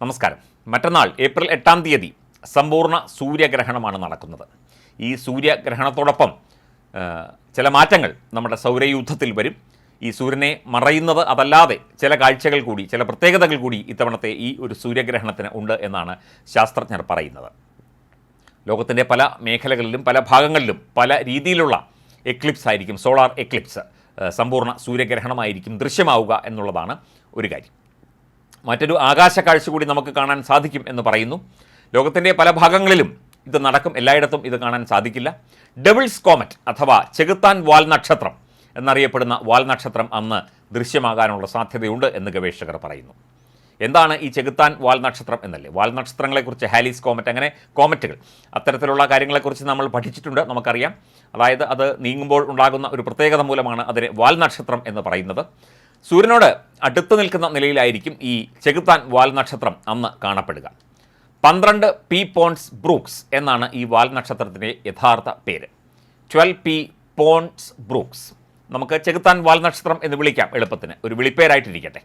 നമസ്കാരം. മറ്റന്നാൾ ഏപ്രിൽ എട്ടാം തീയതി സമ്പൂർണ സൂര്യഗ്രഹണമാണ് നടക്കുന്നത്. ഈ സൂര്യഗ്രഹണത്തോടൊപ്പം ചില മാറ്റങ്ങൾ നമ്മുടെ സൗരയൂഥത്തിൽ വരും. ഈ സൂര്യനെ മറയുന്നത് അതല്ലാതെ ചില കാഴ്ചകൾ കൂടി ചില പ്രത്യേകതകൾ കൂടി ഇത്തവണത്തെ ഈ ഒരു സൂര്യഗ്രഹണത്തിന് ഉണ്ട് എന്നാണ് ശാസ്ത്രജ്ഞർ പറയുന്നത്. ലോകത്തിന്റെ പല മേഖലകളിലും പല ഭാഗങ്ങളിലും പല രീതിയിലുള്ള എക്ലിപ്സ് ആയിരിക്കും സോളാർ എക്ലിപ്സ് സമ്പൂർണ സൂര്യഗ്രഹണമായിരിക്കും ദൃശ്യമാവുക എന്നുള്ളതാണ് ഒരു കാര്യം. മറ്റൊരു ആകാശ കാഴ്ച കൂടി നമുക്ക് കാണാൻ സാധിക്കും എന്ന് പറയുന്നു. ലോകത്തിന്റെ പല ഭാഗങ്ങളിലും ഇത് നടക്കും. എല്ലായിടത്തും ഇത് കാണാൻ സാധിക്കില്ല. ഡബിൾസ് കോമറ്റ് അഥവാ ചെകുത്താൻ വാൽ നക്ഷത്രം എന്നറിയപ്പെടുന്ന വാൽ നക്ഷത്രം അന്ന് ദൃശ്യമാകാനുള്ള സാധ്യതയുണ്ട് എന്ന് ഗവേഷകർ പറയുന്നു. എന്താണ് ഈ ചെകുത്താൻ വാൽ നക്ഷത്രം എന്നല്ലേ? വാൽ നക്ഷത്രങ്ങളെക്കുറിച്ച് ഹാലീസ് കോമറ്റ് അങ്ങനെ കോമറ്റുകൾ. അത്തരത്തിലുള്ള കാര്യങ്ങളെക്കുറിച്ച് നമ്മൾ പഠിച്ചിട്ടുണ്ട് നമുക്കറിയാം. അതായത് അത് നീങ്ങുമ്പോൾ ഉണ്ടാകുന്ന ഒരു പ്രത്യേകത മൂലമാണ് അതിന് വാൽ നക്ഷത്രം എന്ന് പറയുന്നത്. സൂര്യനോട് അടുത്ത് നിൽക്കുന്ന നിലയിലായിരിക്കും ഈ ചെകുത്താൻ വാൽ നക്ഷത്രം അന്ന് കാണപ്പെടുക. പന്ത്രണ്ട് പി പോൺസ് ബ്രൂക്സ് എന്നാണ് ഈ വാൽ നക്ഷത്രത്തിന്റെ യഥാർത്ഥ പേര്. Twelve P Pons Brooks. നമുക്ക് ചെകുത്താൻ വാൽ നക്ഷത്രം എന്ന് വിളിക്കാം എളുപ്പത്തിന്. ഒരു വിളിപ്പേരായിട്ടിരിക്കട്ടെ.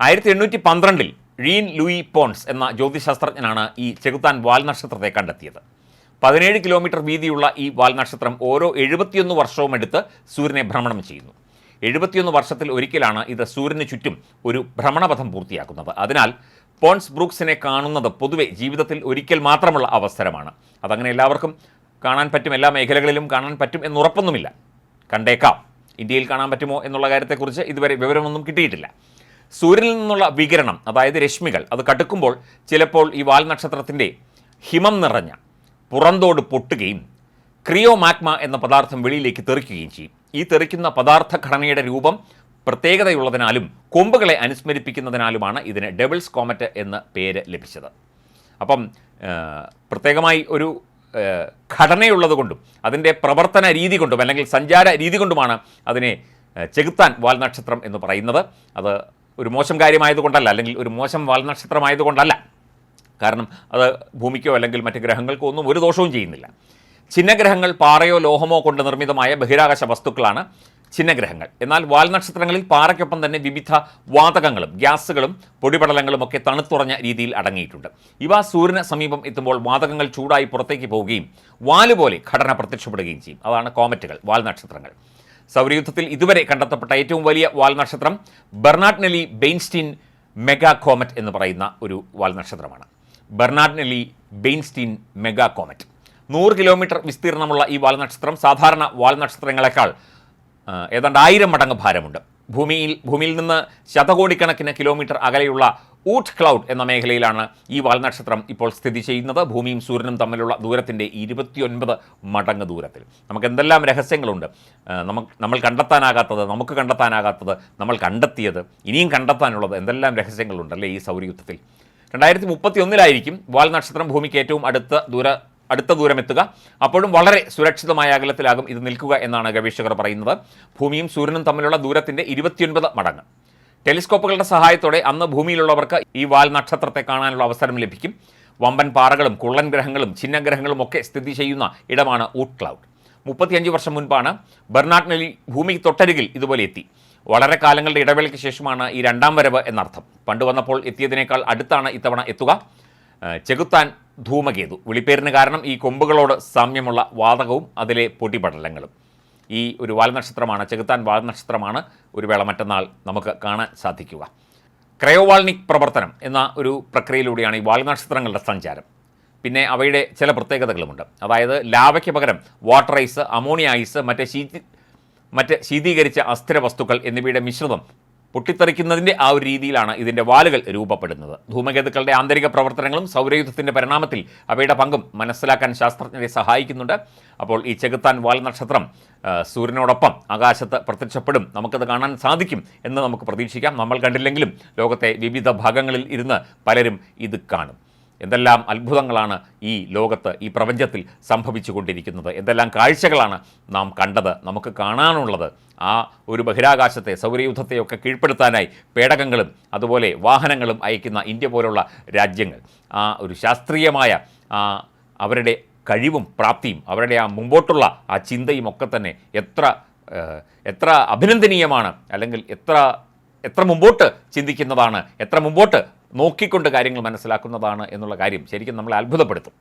ആയിരത്തി എണ്ണൂറ്റി പന്ത്രണ്ടിൽ റീൻ ലൂയി പോൺസ് എന്ന ജ്യോതിശാസ്ത്രജ്ഞനാണ് ഈ ചെകുത്താൻ വാൽ നക്ഷത്രത്തെ കണ്ടെത്തിയത്. പതിനേഴ് കിലോമീറ്റർ വീതിയുള്ള ഈ വാൽ നക്ഷത്രം ഓരോ എഴുപത്തിയൊന്ന് വർഷവും എടുത്ത് സൂര്യനെ ഭ്രമണം ചെയ്യുന്നു. എഴുപത്തിയൊന്ന് വർഷത്തിൽ ഒരിക്കലാണ് ഇത് സൂര്യന് ചുറ്റും ഒരു ഭ്രമണപഥം പൂർത്തിയാക്കുന്നത്. അതിനാൽ പോൺസ് ബ്രൂക്സിനെ കാണുന്നത് പൊതുവെ ജീവിതത്തിൽ ഒരിക്കൽ മാത്രമുള്ള അവസരമാണ്. അതങ്ങനെ എല്ലാവർക്കും കാണാൻ പറ്റും എല്ലാ മേഖലകളിലും കാണാൻ പറ്റും എന്നുറപ്പൊന്നുമില്ല കണ്ടേക്കാം. ഇന്ത്യയിൽ കാണാൻ പറ്റുമോ എന്നുള്ള കാര്യത്തെക്കുറിച്ച് ഇതുവരെ വിവരമൊന്നും കിട്ടിയിട്ടില്ല. സൂര്യനിൽ നിന്നുള്ള വികിരണം അതായത് രശ്മികൾ അത് കടുക്കുമ്പോൾ ചിലപ്പോൾ ഈ വാൽ നക്ഷത്രത്തിന്റെ ഹിമം നിറഞ്ഞ പുറന്തോട് പൊട്ടുകയും ക്രിയോ ക്രിയോമാഗ്മ എന്ന പദാർത്ഥം വെളിയിലേക്ക് തെറിക്കുകയും ചെയ്യും. ഈ തെറിക്കുന്ന പദാർത്ഥ ഘടനയുടെ രൂപം പ്രത്യേകതയുള്ളതിനാലും കൊമ്പുകളെ അനുസ്മരിപ്പിക്കുന്നതിനാലുമാണ് ഇതിന് ഡബിൾസ് കോമറ്റ് എന്ന പേര് ലഭിച്ചത്. അപ്പം പ്രത്യേകമായി ഒരു ആ, ഘടനയുള്ളത് കൊണ്ടും അതിന്റെ പ്രവർത്തന രീതി കൊണ്ടും അല്ലെങ്കിൽ സഞ്ചാര രീതി കൊണ്ടുമാണ് അതിനെ ചെകുത്താൻ വാൽനക്ഷത്രം എന്ന് പറയുന്നത്. അത് ഒരു മോശം കാര്യമായതുകൊണ്ടല്ല അല്ലെങ്കിൽ ഒരു മോശം വാൽനക്ഷത്രമായതുകൊണ്ടല്ല കാരണം അത് ഭൂമിക്കോ അല്ലെങ്കിൽ മറ്റ് ഗ്രഹങ്ങൾക്കോ ഒന്നും ഒരു ദോഷവും ചെയ്യുന്നില്ല. ചിഹ്നഗ്രഹങ്ങൾ പാറയോ ലോഹമോ കൊണ്ട് നിർമ്മിതമായ ബഹിരാകാശ വസ്തുക്കളാണ് ചിഹ്നഗ്രഹങ്ങൾ. എന്നാൽ വാൽനക്ഷത്രങ്ങളിൽ പാറയ്ക്കൊപ്പം തന്നെ വിവിധ വാതകങ്ങളും ഗ്യാസുകളും പൊടിപടലങ്ങളും ഒക്കെ തണുത്തുറഞ്ഞ രീതിയിൽ അടങ്ങിയിട്ടുണ്ട്. ഇവ സൂര്യന് സമീപം എത്തുമ്പോൾ വാതകങ്ങൾ ചൂടായി പുറത്തേക്ക് പോവുകയും വാലുപോലെ ഘടന പ്രത്യക്ഷപ്പെടുകയും ചെയ്യും. അതാണ് കോമറ്റുകൾ വാൽനക്ഷത്രങ്ങൾ സൗരയുദ്ധത്തിൽ ഇതുവരെ കണ്ടെത്തപ്പെട്ട ഏറ്റവും വലിയ വാൽനക്ഷത്രം Bernardinelli Bernstein mega comet എന്ന് പറയുന്ന ഒരു വാൽനക്ഷത്രമാണ് Bernardinelli Bernstein mega comet നൂറ് കിലോമീറ്റർ വിസ്തീർണമുള്ള ഈ വാൽനക്ഷത്രം സാധാരണ വാൽനക്ഷത്രങ്ങളെക്കാൾ ഏതാണ്ട് ആയിരം മടങ്ങ് ഭാരമുണ്ട്. ഭൂമിയിൽ ഭൂമിയിൽ നിന്ന് ശതകോടിക്കണക്കിന് കിലോമീറ്റർ അകലെയുള്ള ഊട്ട് ക്ലൗഡ് എന്ന മേഖലയിലാണ് ഈ വാൽനക്ഷത്രം ഇപ്പോൾ സ്ഥിതി ചെയ്യുന്നത്. ഭൂമിയും സൂര്യനും തമ്മിലുള്ള ദൂരത്തിന്റെ ഇരുപത്തിയൊൻപത് മടങ്ങ് ദൂരത്തിൽ. നമുക്ക് എന്തെല്ലാം രഹസ്യങ്ങളുണ്ട് നമുക്ക് നമ്മൾ കണ്ടെത്താനാകാത്തത് നമുക്ക് കണ്ടെത്താനാകാത്തത് നമ്മൾ കണ്ടെത്തിയത് ഇനിയും കണ്ടെത്താനുള്ളത് എന്തെല്ലാം രഹസ്യങ്ങളുണ്ടല്ലേ ഈ സൗരയുദ്ധത്തിൽ രണ്ടായിരത്തി മുപ്പത്തി ഒന്നിലായിരിക്കും വാൽനക്ഷത്രം ഭൂമിക്ക് ഏറ്റവും അടുത്ത ദൂര അടുത്ത ദൂരം എത്തുക. അപ്പോഴും വളരെ സുരക്ഷിതമായ അകലത്തിലാകും ഇത് നിൽക്കുക എന്നാണ് ഗവേഷകർ പറയുന്നത്. ഭൂമിയും സൂര്യനും തമ്മിലുള്ള ദൂരത്തിന്റെ ഇരുപത്തിയൊൻപത് മടങ്ങ്. ടെലിസ്കോപ്പുകളുടെ സഹായത്തോടെ അന്ന് ഭൂമിയിലുള്ളവർക്ക് ഈ വാൽ നക്ഷത്രത്തെ കാണാനുള്ള അവസരം ലഭിക്കും. വമ്പൻ പാറകളും കുള്ളൻ ഗ്രഹങ്ങളും ചിഹ്നഗ്രഹങ്ങളും ഒക്കെ സ്ഥിതി ചെയ്യുന്ന ഇടമാണ് ഊട്ട് ക്ലൗഡ്. മുപ്പത്തിയഞ്ച് വർഷം മുൻപാണ് ബെർണാഡ് നെലി ഭൂമിക്ക് തൊട്ടരികിൽ ഇതുപോലെ എത്തി. വളരെ കാലങ്ങളുടെ ഇടവേളയ്ക്ക് ശേഷമാണ് ഈ രണ്ടാം വരവ് എന്നർത്ഥം. പണ്ട് വന്നപ്പോൾ എത്തിയതിനേക്കാൾ അടുത്താണ് ഇത്തവണ എത്തുക. ചെകുത്താൻ ധൂമകേതു. വിളിപ്പേരിന് കാരണം ഈ കൊമ്പുകളോട് സാമ്യമുള്ള വാതകവും അതിലെ പൊടിപടലങ്ങളും. ഈ ഒരു വാൽനക്ഷത്രമാണ് ചെകുത്താൻ വാൽനക്ഷത്രമാണ് ഒരു വേള മറ്റന്നാൾ നമുക്ക് കാണാൻ സാധിക്കുക. ക്രയോവാൾനിക് പ്രവർത്തനം എന്ന ഒരു പ്രക്രിയയിലൂടെയാണ് ഈ വാൽനക്ഷത്രങ്ങളുടെ സഞ്ചാരം. പിന്നെ അവയുടെ ചില പ്രത്യേകതകളുമുണ്ട്. അതായത് ലാവയ്ക്ക് പകരം വാട്ടർ ഐസ് അമോണിയ ഐസ് മറ്റ് ശീതി മറ്റ് ശീതീകരിച്ച അസ്ഥിര വസ്തുക്കൾ എന്നിവയുടെ മിശ്രിതം പൊട്ടിത്തെറിക്കുന്നതിന്റെ ആ ഒരു രീതിയിലാണ് ഇതിന്റെ വാലുകൾ രൂപപ്പെടുന്നത്. ധൂമകേതുക്കളുടെ ആന്തരിക പ്രവർത്തനങ്ങളും സൗരയുദ്ധത്തിന്റെ പരിണാമത്തിൽ അവയുടെ പങ്കും മനസ്സിലാക്കാൻ ശാസ്ത്രജ്ഞരെ സഹായിക്കുന്നുണ്ട്. അപ്പോൾ ഈ ചെകുത്താൻ വാൽ നക്ഷത്രം സൂര്യനോടൊപ്പം ആകാശത്ത് പ്രത്യക്ഷപ്പെടും. നമുക്കത് കാണാൻ സാധിക്കും എന്ന് നമുക്ക് പ്രതീക്ഷിക്കാം. നമ്മൾ കണ്ടില്ലെങ്കിലും ലോകത്തെ വിവിധ ഭാഗങ്ങളിൽ ഇരുന്ന് പലരും ഇത് കാണും. എന്തെല്ലാം അത്ഭുതങ്ങളാണ് ഈ ലോകത്ത് ഈ പ്രപഞ്ചത്തിൽ സംഭവിച്ചു കൊണ്ടിരിക്കുന്നത് എന്തെല്ലാം കാഴ്ചകളാണ് നാം കണ്ടത് നമുക്ക് കാണാനുള്ളത്. ആ ഒരു ബഹിരാകാശത്തെ സൗരയുദ്ധത്തെയൊക്കെ കീഴ്പ്പെടുത്താനായി പേടകങ്ങളും അതുപോലെ വാഹനങ്ങളും അയക്കുന്ന ഇന്ത്യ പോലുള്ള രാജ്യങ്ങൾ. ആ ഒരു ശാസ്ത്രീയമായ അവരുടെ കഴിവും പ്രാപ്തിയും അവരുടെ ആ മുമ്പോട്ടുള്ള ആ ചിന്തയും ഒക്കെ തന്നെ എത്ര എത്ര അഭിനന്ദനീയമാണ് അല്ലെങ്കിൽ എത്ര എത്ര മുമ്പോട്ട് ചിന്തിക്കുന്നതാണ് എത്ര മുമ്പോട്ട് നോക്കിക്കൊണ്ട് കാര്യങ്ങൾ മനസ്സിലാക്കുന്നതാണ് എന്നുള്ള കാര്യം ശരിക്കും നമ്മളെ അത്ഭുതപ്പെടുത്തും.